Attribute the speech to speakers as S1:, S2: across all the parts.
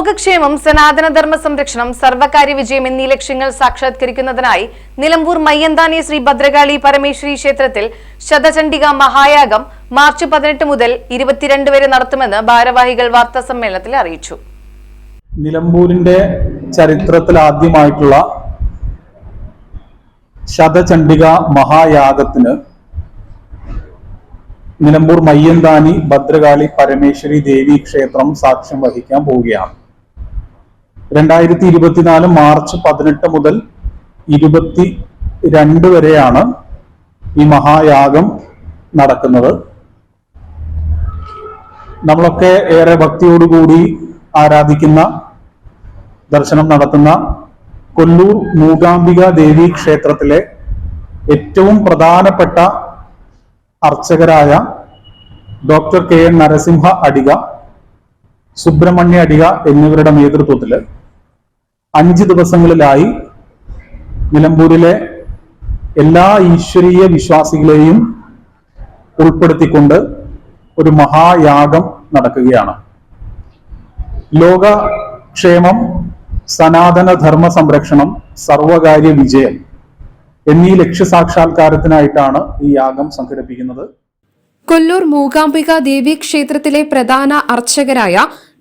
S1: ലോകക്ഷേമം സനാതനധർമ്മ സംരക്ഷണം സർവകാര്യ വിജയം എന്നീ ലക്ഷ്യങ്ങൾ സാക്ഷാത്കരിക്കുന്നതിനായി നിലമ്പൂർ മയ്യന്താനി ശ്രീ ഭദ്രകാളി പരമേശ്വരി ക്ഷേത്രത്തിൽ ശതചണ്ഡിക മഹായാഗം മാർച്ച് പതിനെട്ട് മുതൽ ഇരുപത്തിരണ്ട് വരെ നടത്തുമെന്ന് ഭാരവാഹികൾ വാർത്താ സമ്മേളനത്തിൽ അറിയിച്ചു.
S2: നിലമ്പൂരിന്റെ ചരിത്രത്തിൽ ആദ്യമായിട്ടുള്ള ശതചണ്ഡിക മഹായാഗത്തിന് നിലമ്പൂർ മയ്യന്താനി ഭദ്രകാളി പരമേശ്വരി ദേവി ക്ഷേത്രം സാക്ഷ്യം വഹിക്കാൻ പോവുകയാണ്. രണ്ടായിരത്തി ഇരുപത്തിനാല് മാർച്ച് പതിനെട്ട് മുതൽ ഇരുപത്തി രണ്ട് വരെയാണ് ഈ മഹായാഗം നടക്കുന്നത്. നമ്മളൊക്കെ ഏറെ ഭക്തിയോടുകൂടി ആരാധിക്കുന്ന ദർശനം നടത്തുന്ന കൊല്ലൂർ മൂകാംബിക ദേവി ക്ഷേത്രത്തിലെ ഏറ്റവും പ്രധാനപ്പെട്ട അർച്ചകരായ doctor K N Narasimha Adiga Subrahmanya Adiga എന്നിവരുടെ നേതൃത്വത്തിൽ അഞ്ച് ദിവസങ്ങളിലായി നിലമ്പൂരിലെ എല്ലാ ഈശ്വരീയ വിശ്വാസികളെയും ഉൾപ്പെടുത്തിക്കൊണ്ട് ഒരു മഹായാഗം നടക്കുകയാണ്. ലോക ക്ഷേമം സനാതന ധർമ്മ സംരക്ഷണം സർവകാര്യ വിജയം എന്നീ ലക്ഷ്യസാക്ഷാത്കാരത്തിനായിട്ടാണ് ഈ യാഗം സംഘടിപ്പിക്കുന്നത്.
S3: കൊല്ലൂർ മൂകാംബിക ദേവീക്ഷേത്രത്തിലെ പ്രധാന അർച്ചകരായ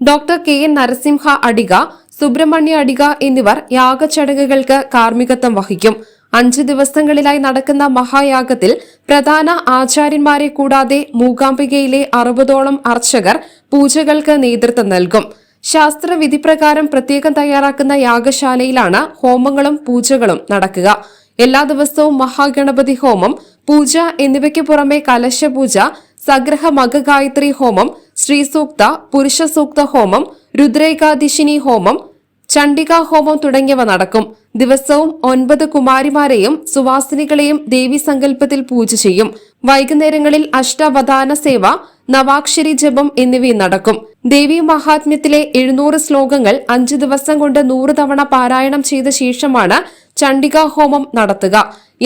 S3: doctor K N Narasimha Adiga Subrahmanya Adiga എന്നിവർ യാഗചടങ്ങുകൾക്ക് കാർമ്മികത്വം വഹിക്കും. അഞ്ച് ദിവസങ്ങളിലായി നടക്കുന്ന മഹായാഗത്തിൽ പ്രധാന ആചാര്യന്മാരെ കൂടാതെ മൂകാംബികയിലെ അറുപതോളം അർച്ചകർ പൂജകൾക്ക് നേതൃത്വം നൽകും. ശാസ്ത്രവിധിപ്രകാരം പ്രത്യേകം തയ്യാറാക്കുന്ന യാഗശാലയിലാണ് ഹോമങ്ങളും പൂജകളും നടക്കുക. എല്ലാ ദിവസവും മഹാഗണപതി ഹോമം പൂജ എന്നിവയ്ക്ക് പുറമെ കലശപൂജ സഗ്രഹ മഗഗായത്രി ഹോമം ശ്രീസൂക്ത പുരുഷസൂക്ത ഹോമം രുദ്രേകാദിശിനി ഹോമം ചണ്ഡികാ ഹോമം തുടങ്ങിയവ നടക്കും. ദിവസവും ഒൻപത് കുമാരിമാരെയും സുവാസിനികളെയും ദേവി സങ്കല്പത്തിൽ പൂജ ചെയ്യും. വൈകുന്നേരങ്ങളിൽ അഷ്ടവധാന സേവ നവാക്ഷരി ജപം എന്നിവയും നടക്കും. ദേവി മഹാത്മ്യത്തിലെ എഴുന്നൂറ് ശ്ലോകങ്ങൾ അഞ്ചു ദിവസം കൊണ്ട് നൂറ് തവണ പാരായണം ചെയ്ത ശേഷമാണ് ചണ്ഡികാ ഹോമം നടത്തുക.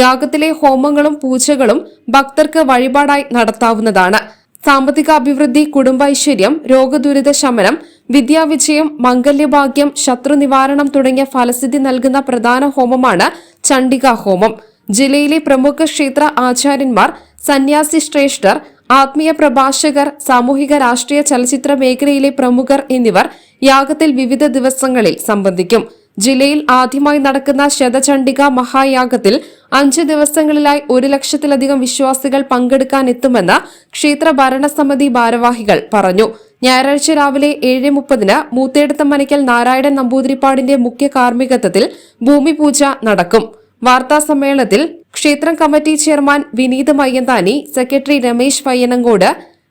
S3: യാഗത്തിലെ ഹോമങ്ങളും പൂജകളും ഭക്തർക്ക് വഴിപാടായി നടത്താവുന്നതാണ്. സാമ്പത്തിക അഭിവൃദ്ധി കുടുംബൈശ്വര്യം രോഗദുരിത ശമനം വിദ്യാവിജയം മംഗല്യഭാഗ്യം ശത്രു നിവാരണം തുടങ്ങിയ ഫലസിദ്ധി നൽകുന്ന പ്രധാന ഹോമമാണ് ചണ്ഡികാ ഹോമം. ജില്ലയിലെ പ്രമുഖ ക്ഷേത്ര ആചാര്യന്മാർ സന്യാസി ശ്രേഷ്ഠർ ആത്മീയ പ്രഭാഷകർ സാമൂഹിക രാഷ്ട്രീയ ചലച്ചിത്ര മേഖലയിലെ പ്രമുഖർ എന്നിവർ യാഗത്തിൽ വിവിധ ദിവസങ്ങളിൽ സംബന്ധിക്കും. ജില്ലയിൽ ആദ്യമായി നടക്കുന്ന ശതചണ്ഡിക മഹായാഗത്തിൽ അഞ്ച് ദിവസങ്ങളിലായി ഒരു ലക്ഷത്തിലധികം വിശ്വാസികൾ പങ്കെടുക്കാനെത്തുമെന്ന് ക്ഷേത്ര ഭരണസമിതി ഭാരവാഹികൾ പറഞ്ഞു. ഞായറാഴ്ച രാവിലെ ഏഴ് മുപ്പതിന് മൂത്തേടത്തം മനയ്ക്കൽ നാരായണൻ നമ്പൂതിരിപ്പാടിന്റെ മുഖ്യ കാർമ്മികത്വത്തിൽ ഭൂമിപൂജ നടക്കും. വാർത്താ സമ്മേളനത്തിൽ ക്ഷേത്രം committee chairman Vineeth Mayyanthani secretary Ramesh Payyanangode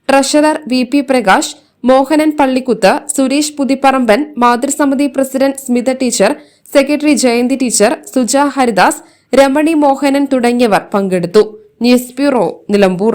S3: treasurer V P Prakash Mohanan Pallikkuth Suresh Puthipparamban മാതൃസമിതി president Smitha teacher secretary Jayanthi teacher Suja Haridas Ramani Mohanan തുടങ്ങിയവർ പങ്കെടുത്തു. News bureau Nilambur.